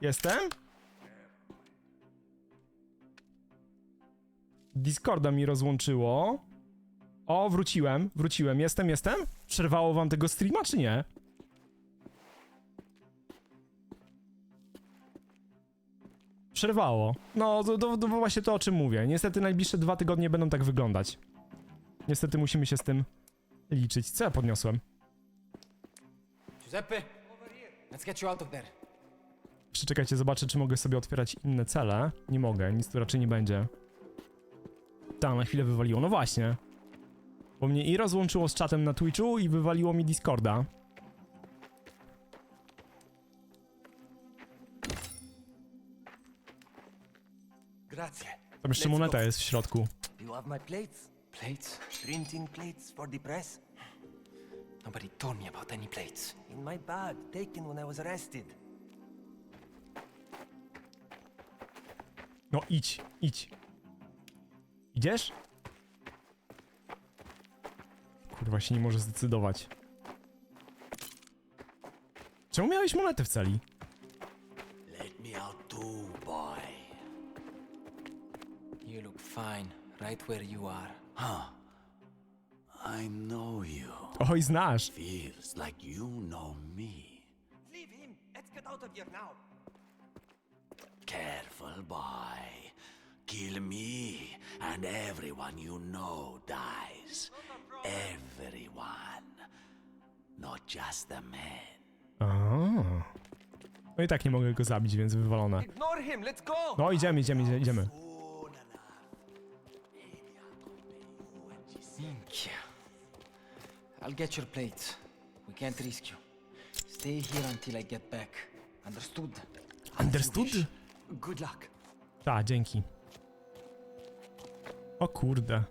Jestem? Discorda mi rozłączyło. O, wróciłem, wróciłem. Jestem, jestem? Przerwało wam tego streama, czy nie? Przerwało. No, to, to, to właśnie to, o czym mówię. Niestety najbliższe dwa tygodnie będą tak wyglądać. Niestety musimy się z tym liczyć. Co ja podniosłem? Giuseppe, let's get you out of there. Przeczekajcie, zobaczę, czy mogę sobie otwierać inne cele. Nie mogę, nic tu raczej nie będzie. Tak, na chwilę wywaliło. No właśnie. Bo mnie i rozłączyło z czatem na Twitchu i wywaliło mi Discorda. Grazie. Tam jeszcze Let's go. moneta jest w środku. You have my plates? Plates? Printing plates for the press? Nobody told me about any plates. In my bag, taken when I was arrested. No idź, idź. Idziesz? Kurwa się nie może zdecydować. Czemu miałeś monetę w celi? Let me out too, boy. You look fine, right where you are. I know you. Oj, znasz. Feels like you know me. Leave him. Let's get out of here now. Careful, boy. Kill me, and everyone you know dies. Everyone. Not just the men. A. No i tak nie mogę go zabić, więc wywalone. Ignore him. Let's go. No idziemy, idziemy, idziemy, idziemy. Minchia. I'll get your plates. We can't risk you. Stay here until I get back. Understood? Understood? Good luck. Tak, dzięki. O kurde.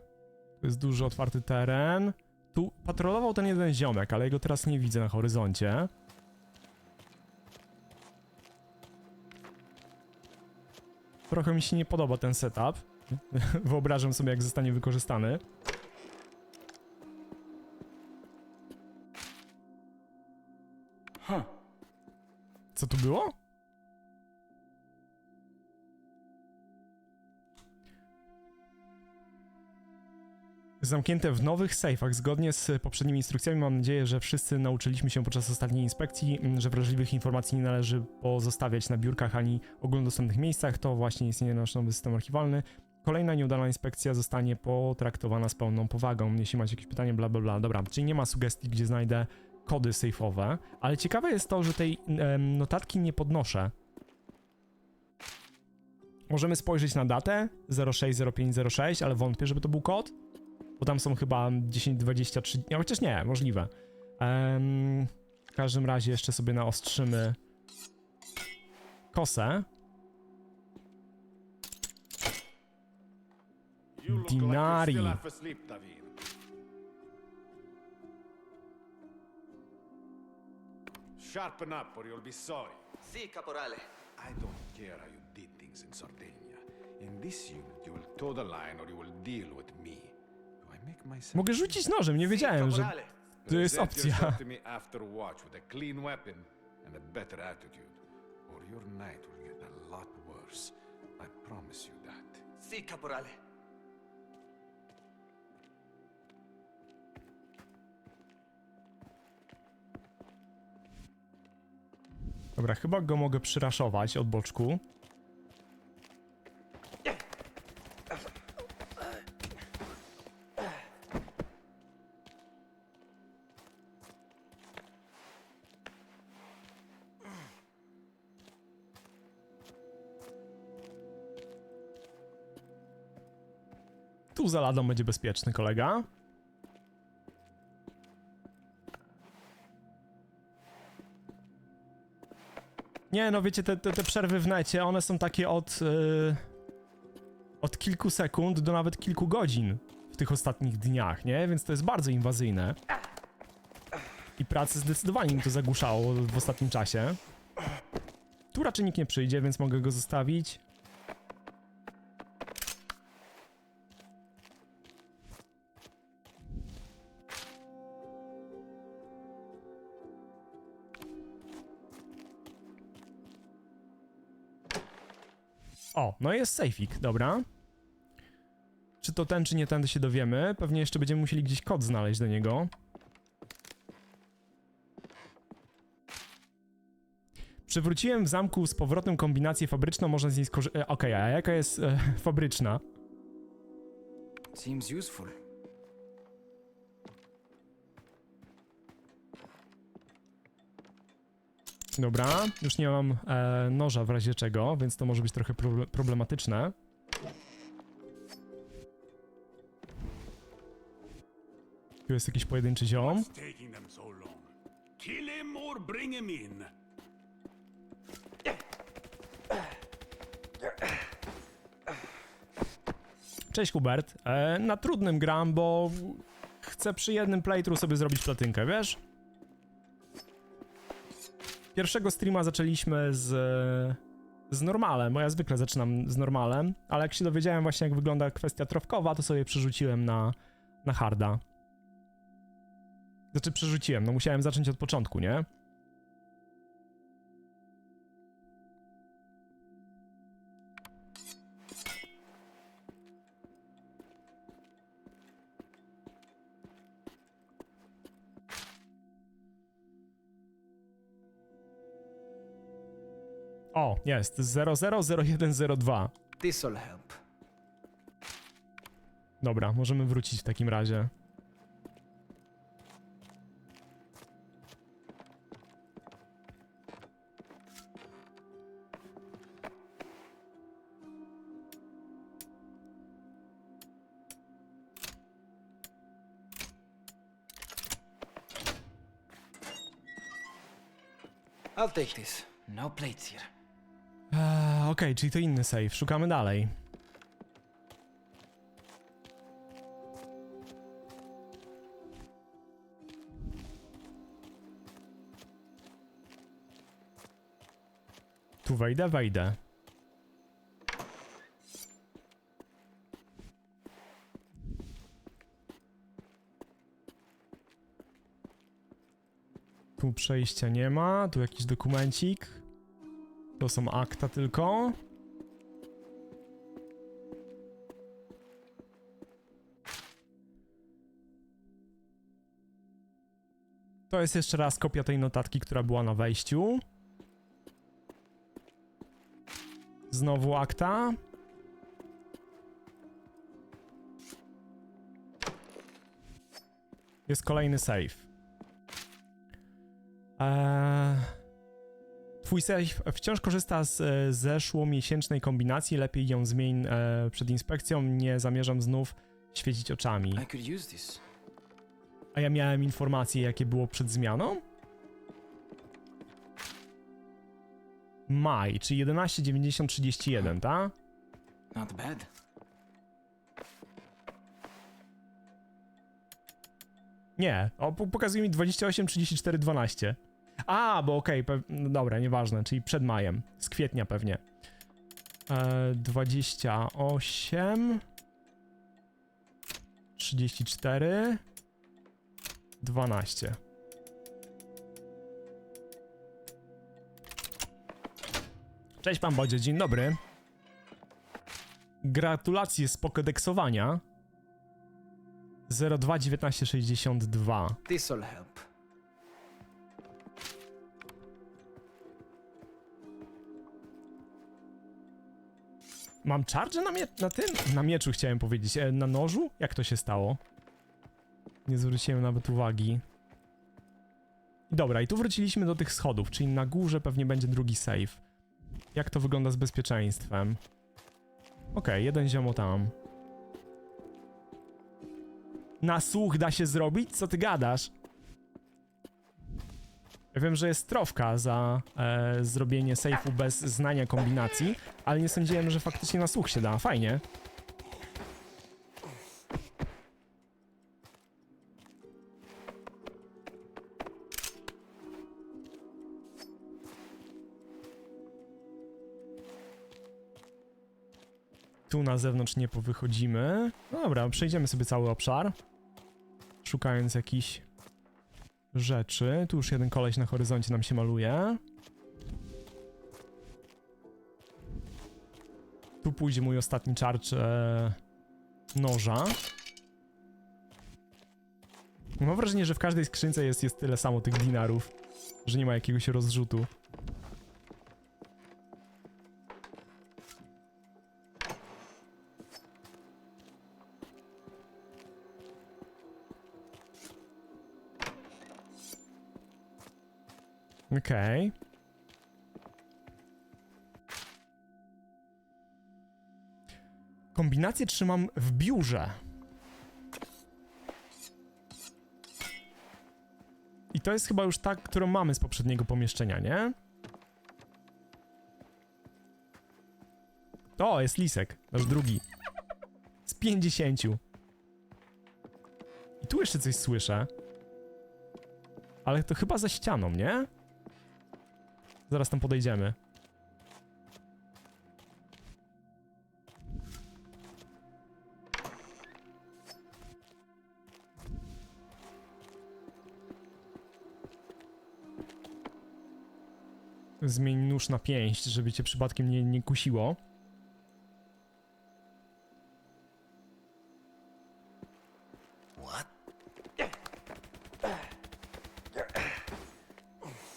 Tu jest duży otwarty teren. Tu patrolował ten jeden ziomek, ale jego teraz nie widzę na horyzoncie. Trochę mi się nie podoba ten setup. Wyobrażam sobie, jak zostanie wykorzystany. Co tu było? Zamknięte w nowych sejfach. Zgodnie z poprzednimi instrukcjami mam nadzieję, że wszyscy nauczyliśmy się podczas ostatniej inspekcji, że wrażliwych informacji nie należy pozostawiać na biurkach ani ogólnodostępnych miejscach. To właśnie istnieje nasz nowy system archiwalny. Kolejna nieudana inspekcja zostanie potraktowana z pełną powagą. Jeśli macie jakieś pytanie, bla bla bla. Dobra, czyli nie ma sugestii, gdzie znajdę kody sejfowe, ale ciekawe jest to, że tej em, notatki nie podnoszę. Możemy spojrzeć na datę 060506, ale wątpię, żeby to był kod. Bo tam są chyba 10-23. Nie, chociaż nie, możliwe. Em, w każdym razie jeszcze sobie naostrzymy kosę. Dinari. Sharpen up or you'll be sorry. Si, caporale. I don't care how you did things in Sardinia. In this unit, you will toe the line or you will deal with me. Mogę rzucić nożem, nie wiedziałem, że to jest opcja. Si. Dobra, chyba go mogę przyraszować od boczku. Tu za ladą będzie bezpieczny kolega. Nie, no wiecie, te, te, te przerwy w necie, one są takie od... Yy, od kilku sekund do nawet kilku godzin w tych ostatnich dniach, nie? Więc to jest bardzo inwazyjne. I pracę zdecydowanie mi to zagłuszało w ostatnim czasie. Tu raczej nikt nie przyjdzie, więc mogę go zostawić. No jest sejfik, dobra. Czy to ten, czy nie ten, to się dowiemy. Pewnie jeszcze będziemy musieli gdzieś kod znaleźć do niego. Przywróciłem w zamku z powrotem kombinację fabryczną, można z niej skorzystać. Okej, a jaka jest e, fabryczna? Seems useful. Dobra, już nie mam e, noża w razie czego, więc to może być trochę proble- problematyczne. Tu jest jakiś pojedynczy ziom. Cześć Hubert. E, na trudnym gram, bo chcę przy jednym playthrough sobie zrobić platynkę, wiesz? Pierwszego streama zaczęliśmy z, z normalem, bo ja zwykle zaczynam z normalem, ale jak się dowiedziałem właśnie jak wygląda kwestia trofkowa, to sobie przerzuciłem na, na harda. Znaczy przerzuciłem, no musiałem zacząć od początku, nie? O, jest, 000102. This'll help. Dobra, możemy wrócić w takim razie. I'll take this. No plates here. Okej, czyli to inny save. Szukamy dalej. Tu wejdę, wejdę. Tu przejścia nie ma, tu jakiś dokumencik. To są akta tylko. To jest jeszcze raz kopia tej notatki, która była na wejściu. Znowu akta. Jest kolejny save. Eee... Twój safe wciąż korzysta z e, zeszłomiesięcznej kombinacji, lepiej ją zmień e, przed inspekcją, nie zamierzam znów świecić oczami. A ja miałem informacje, jakie było przed zmianą? Maj, czyli 11.90.31, tak? Not bad. Nie, o, po- pokazuje mi 28.34.12. A, bo okej, pe- no dobra, nieważne, czyli przed majem, z kwietnia pewnie. E, 28 34 12 Cześć pan Bodzie, dzień dobry. Gratulacje z pokedeksowania. 021962. This'll help. Mam charge na, mie- na tym? Na mieczu chciałem powiedzieć. E, na nożu? Jak to się stało? Nie zwróciłem nawet uwagi. Dobra, i tu wróciliśmy do tych schodów, czyli na górze pewnie będzie drugi save. Jak to wygląda z bezpieczeństwem? Okej, jeden ziomo tam. Na słuch da się zrobić? Co ty gadasz? Ja wiem, że jest trofka za e, zrobienie safe'u bez znania kombinacji, ale nie sądziłem, że faktycznie na słuch się da. Fajnie. Tu na zewnątrz nie powychodzimy. No dobra, przejdziemy sobie cały obszar. Szukając jakichś rzeczy. Tu już jeden koleś na horyzoncie nam się maluje. Tu pójdzie mój ostatni czarcz e, noża. Mam wrażenie, że w każdej skrzynce jest, jest tyle samo tych dinarów, że nie ma jakiegoś rozrzutu. Okej. Kombinację trzymam w biurze. I to jest chyba już ta, którą mamy z poprzedniego pomieszczenia, nie? O, jest lisek. Nasz drugi. Z 50. I tu jeszcze coś słyszę. Ale to chyba za ścianą, nie? Zaraz tam podejdziemy. Zmień nóż na pięść, żeby cię przypadkiem nie, nie kusiło.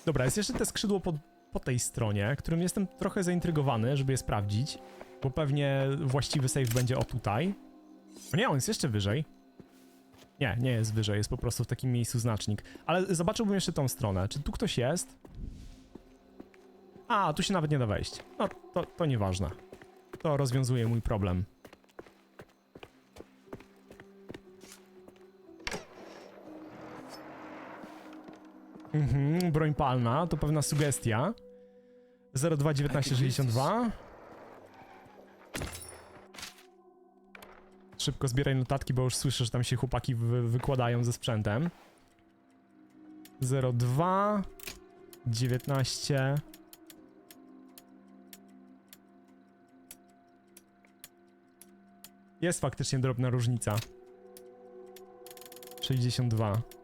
Dobra, jest jeszcze te skrzydło po, po tej stronie, którym jestem trochę zaintrygowany, żeby je sprawdzić, bo pewnie właściwy save będzie o tutaj. O nie, on jest jeszcze wyżej. Nie, nie jest wyżej, jest po prostu w takim miejscu znacznik. Ale zobaczyłbym jeszcze tą stronę. Czy tu ktoś jest? A, tu się nawet nie da wejść. No, to, to nieważne. To rozwiązuje mój problem. Mhm, broń palna, to pewna sugestia. 021962. Szybko zbieraj notatki, bo już słyszę, że tam się chłopaki wy wykładają ze sprzętem. 02 19 Jest faktycznie drobna różnica. 62.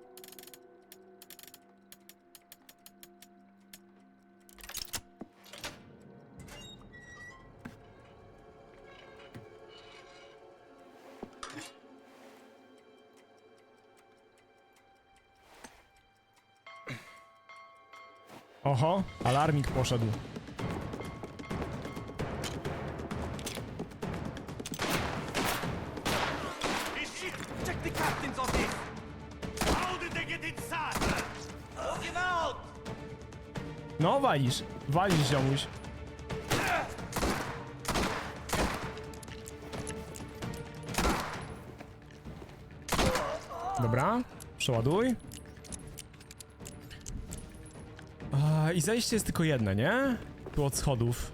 Look him out! No, walisz. Walisz, ziomuś. Dobra, przeładuj. I zejście jest tylko jedno, nie? Tu od schodów.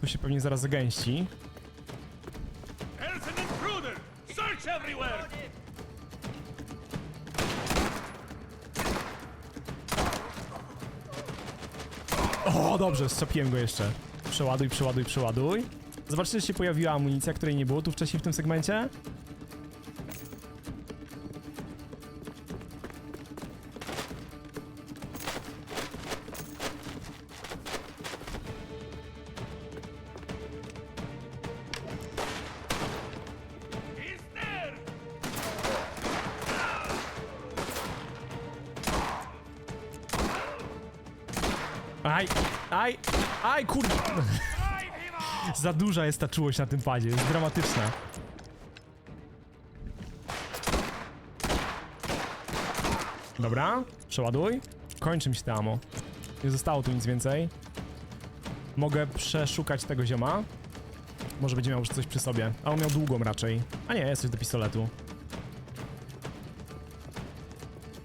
Tu się pewnie zaraz zagęści. O, dobrze, zczepiłem go jeszcze. Przeładuj, przeładuj, przeładuj. Zobaczcie, że się pojawiła amunicja, której nie było tu wcześniej w tym segmencie. Za duża jest ta czułość na tym padzie, jest dramatyczna. Dobra, przeładuj. Kończy mi się te ammo. Nie zostało tu nic więcej. Mogę przeszukać tego zioma. Może będzie miał już coś przy sobie. A on miał długą raczej. A nie, jest coś do pistoletu.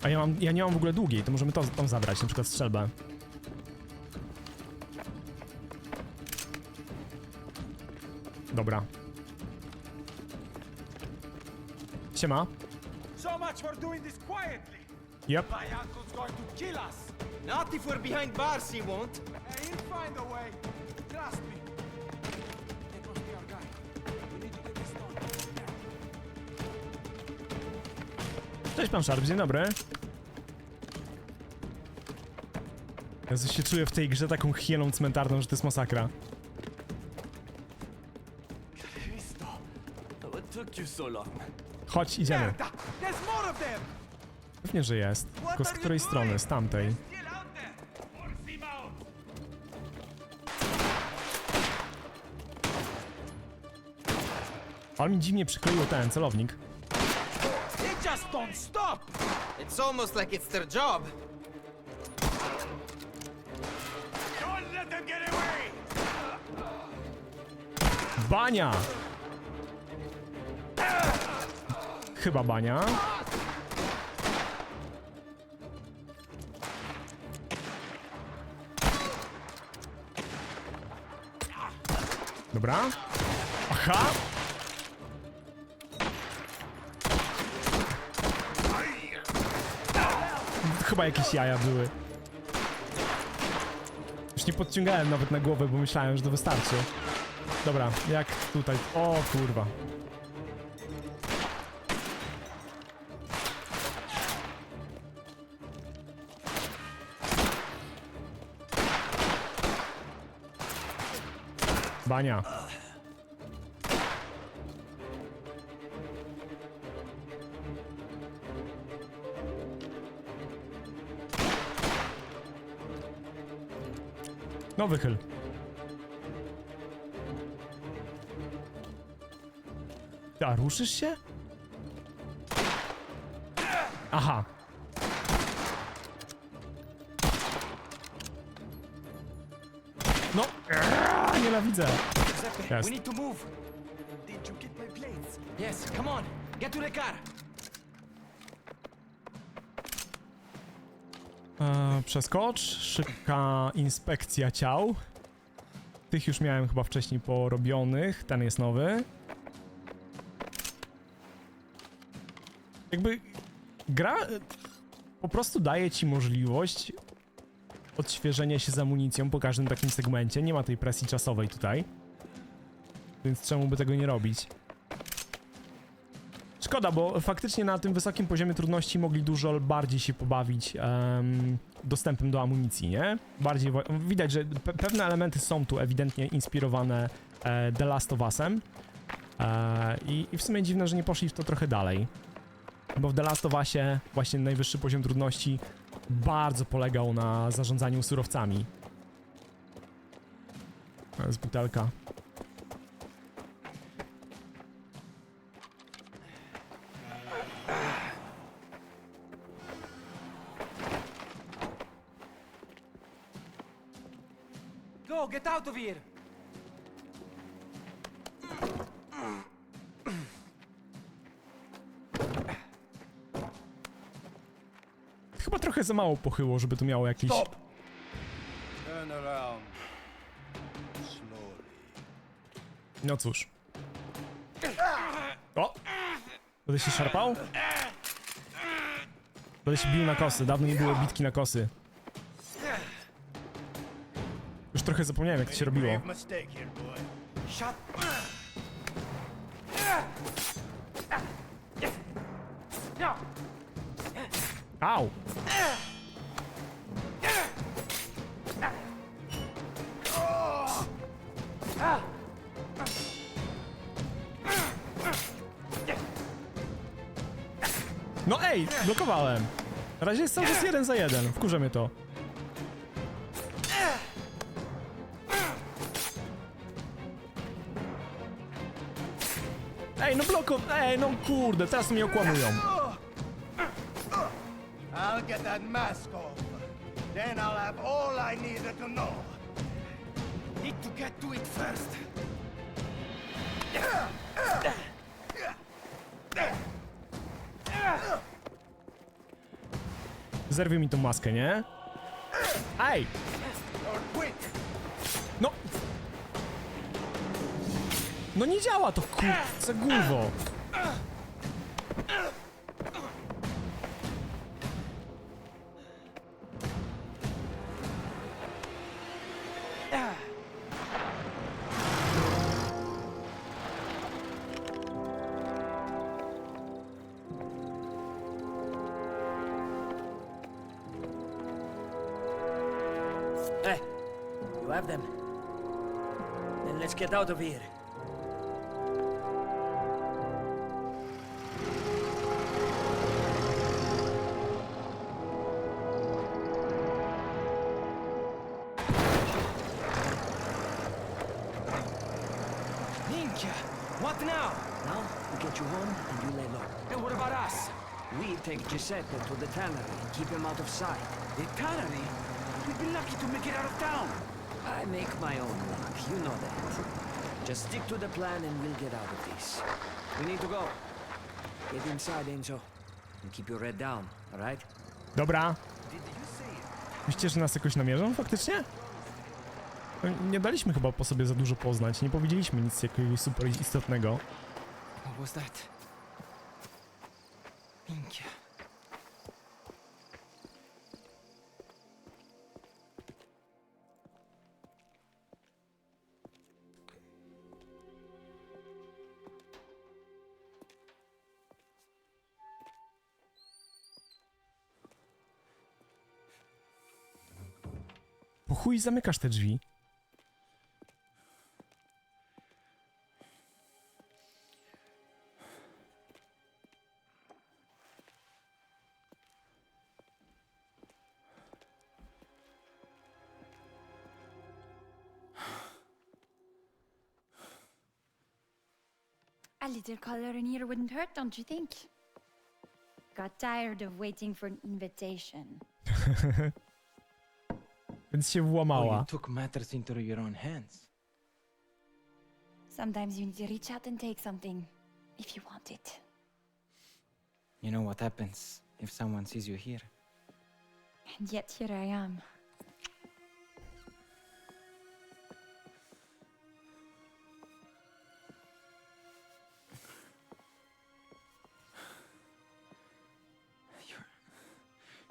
A ja, mam, ja nie mam w ogóle długiej, to możemy to tam zabrać, na przykład strzelbę. Dobra. Siema. So much for doing this quietly. Yep. My uncle's going to kill us. Not if we're behind bars, he won't. He'll find a way. Trust me. That must be our guy. We need to get this done. Now. Cześć pan Sharp, dzień dobry. Jezu, się czuję w tej grze taką hieną cmentarną, że to jest masakra. What took you so long? Chodź, idziemy. Merda! There's more of them! Pewnie, że jest. Tylko z której strony? Z tamtej. Ale mi dziwnie przykleiło ten celownik. They just don't stop! It's almost like it's their job. Don't let them get away! Bania! Chyba bania. Dobra. Aha! Chyba jakieś jaja były. Już nie podciągałem nawet na głowę, bo myślałem, że to wystarczy. Dobra, jak tutaj? O kurwa. Bania. No wychyl. A ruszysz się? Aha. Nienawidzę. Giuseppe, Yes. we need to move. Did you get my plates? Yes, come on. Get to the car. E, przeskocz, szybka inspekcja ciał. Tych już miałem chyba wcześniej porobionych, ten jest nowy. Jakby gra po prostu daje ci możliwość odświeżenia się z amunicją po każdym takim segmencie. Nie ma tej presji czasowej tutaj. Więc czemu by tego nie robić? Szkoda, bo faktycznie na tym wysokim poziomie trudności mogli dużo bardziej się pobawić em, dostępem do amunicji, nie? Bardziej widać, że pe pewne elementy są tu ewidentnie inspirowane e, The Last of Usem. E, i, I w sumie dziwne, że nie poszli w to trochę dalej. Bo w The Last of Usie właśnie najwyższy poziom trudności bardzo polegał na zarządzaniu surowcami. To jest butelka. Go, get out of here. Za mało pochyło, żeby to miało jakieś... Stop! Turn around. Slowly. No cóż. O! Będę się szarpał? Będę się bił na kosy. Dawno nie było bitki na kosy. Już trochę zapomniałem, jak to się robiło. Grave mistake here, boy. Shut. Au! Blokowałem. Na razie jest cały czas jeden za jeden. Wkurza mnie to. Ej, no bloko... Ej, no kurde, teraz mnie okłamują. I'll get that mask off. Then I'll have all I to know. Need to get to it first. Zerwij mi tą maskę, nie? Quick. No! No nie działa to, kurczę, głowo. Get out of here. Ninja! What now? Now, we get you home and you lay low. And what about us? We take Giuseppe to the tannery and keep him out of sight. The tannery? We'd be lucky to make it out of town. I make my own luck, you know that. Just stick to the plan and we'll get out of this. We need to go. Get inside, Enzo. And keep your head down, alright? Dobra. Myślicie, że nas jakoś namierzą faktycznie? No, Nie daliśmy chyba po sobie za dużo poznać, nie powiedzieliśmy nic jakiegoś super istotnego. What was that? Ninja. Po chuj zamykasz te drzwi. A little color in here wouldn't hurt, don't you think? Got tired of waiting for an invitation. Więc się Oh, włamała. you took matters into your own hands. Sometimes you need to reach out and take something if you want it. You know what happens if someone sees you here? And yet here I am.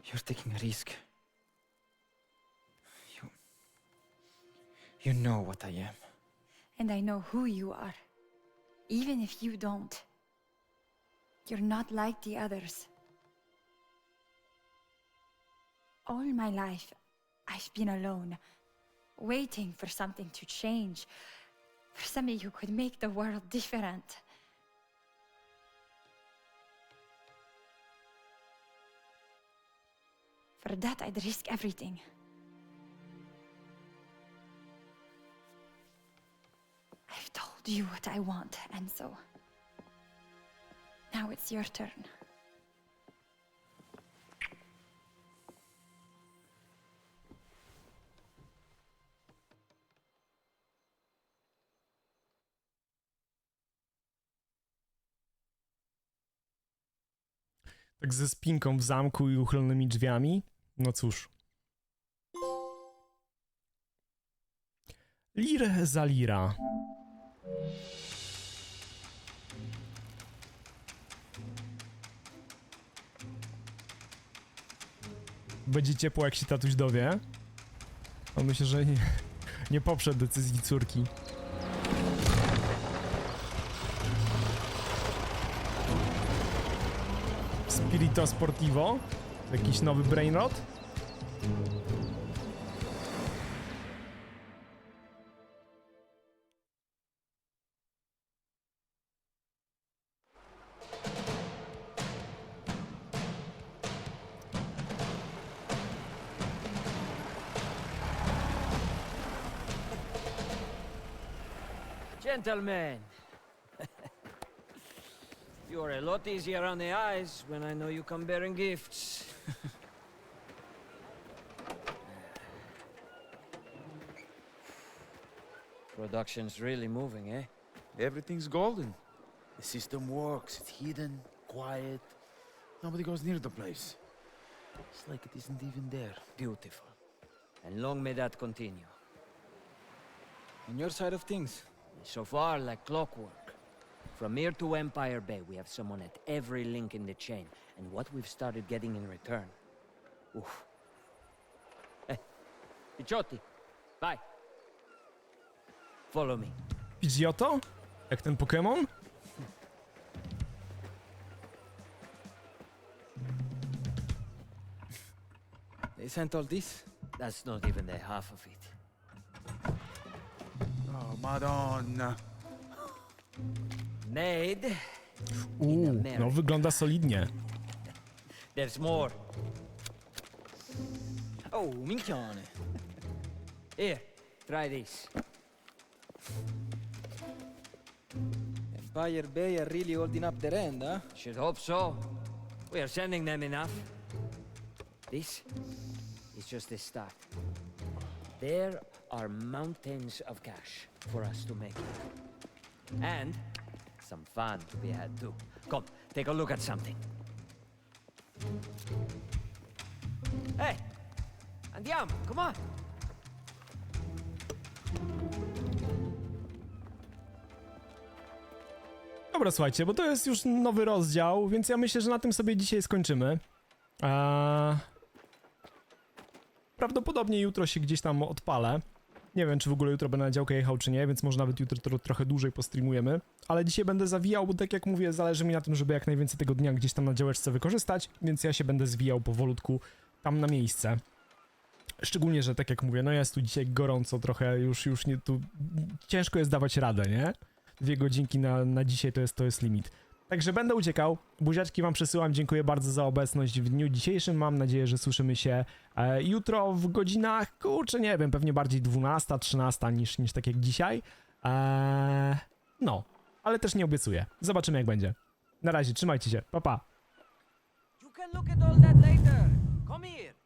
You're taking a risk. What I am. And I know who you are. Even if you don't. You're not like the others. All my life, I've been alone, waiting for something to change, for somebody who could make the world different. For that, I'd risk everything. You what I want, so. Now it's your turn. Tak ze spinką w zamku i uchylonymi drzwiami. No cóż. Lir za lira. Będzie ciepło, jak się tatuś dowie. No myślę, że nie, nie poprze decyzji córki. Spirito Sportivo. Jakiś nowy brainrot. Gentlemen! You're a lot easier on the eyes when I know you come bearing gifts. Production's really moving, eh? Everything's golden. The system works, it's hidden, quiet. Nobody goes near the place. It's like it isn't even there. Beautiful. And long may that continue. On your side of things, So far, like clockwork. From here to Empire Bay, we have someone at every link in the chain. And what we've started getting in return. Oof. Hey, Picciotti, bye. Follow me. Pidgeotto? Jak ten Pokémon? they sent all this? That's not even the half of it. Oh, Madonna. Made. Uuu, no wygląda solidnie. There's more. Oh, minchione. Here, try this. Empire Bay are really holding up their end, huh? Should hope so. We are sending them enough. This is just the start. There are mountains of cash for us to make. And some fun to be had too. Come, take a look at something. Hey! Andiamo, come on! Dobra, słuchajcie, bo to jest już nowy rozdział, więc ja myślę, że na tym sobie dzisiaj skończymy. Eee... Prawdopodobnie jutro się gdzieś tam odpalę. Nie wiem, czy w ogóle jutro będę na działkę jechał, czy nie, więc może nawet jutro tro trochę dłużej postreamujemy. Ale dzisiaj będę zawijał, bo tak jak mówię, zależy mi na tym, żeby jak najwięcej tego dnia gdzieś tam na działeczce wykorzystać, więc ja się będę zwijał powolutku tam na miejsce. Szczególnie, że tak jak mówię, no jest tu dzisiaj gorąco trochę, już, już nie, tu ciężko jest dawać radę, nie? Dwie godzinki na, na dzisiaj to jest, to jest limit. Także będę uciekał. Buziaczki wam przesyłam. Dziękuję bardzo za obecność w dniu dzisiejszym. Mam nadzieję, że słyszymy się e, jutro w godzinach, kurczę, nie wiem, pewnie bardziej 12, 13 niż, niż tak jak dzisiaj. E, no, ale też nie obiecuję. Zobaczymy jak będzie. Na razie, trzymajcie się. Pa, pa. You can look at all that later. Come here.